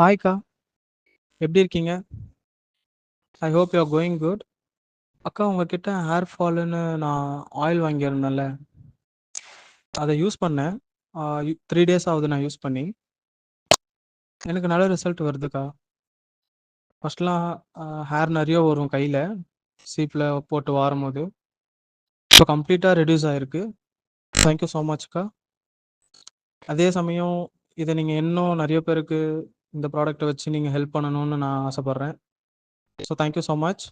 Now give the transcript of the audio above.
ஹாய்க்கா எப்படி இருக்கீங்க? I hope you are going good அக்கா உங்ககிட்ட ஹேர் ஃபாலுன்னு நான் ஆயில் வாங்கியிருந்தேன்ல. அதை யூஸ் பண்ணேன். த்ரீ டேஸ் ஆகுது நான் யூஸ் பண்ணி. எனக்கு நல்ல ரிசல்ட் வருதுக்கா ஃபஸ்ட்லாம் ஹேர் நிறைய வரும் கையில். சீப்பில் போட்டு வாரும் போது இப்போ கம்ப்ளீட்டாக ரெடியூஸ் ஆகிருக்கு தேங்க்யூ ஸோ மச்க்கா அதே சமயம் இதை நீங்கள் இன்னும் நிறைய பேருக்கு இந்த ப்ராடக்ட்டை வச்சு நீங்கள் ஹெல்ப் பண்ணணும்னு நான் ஆசைப்பட்றேன். So thank you so much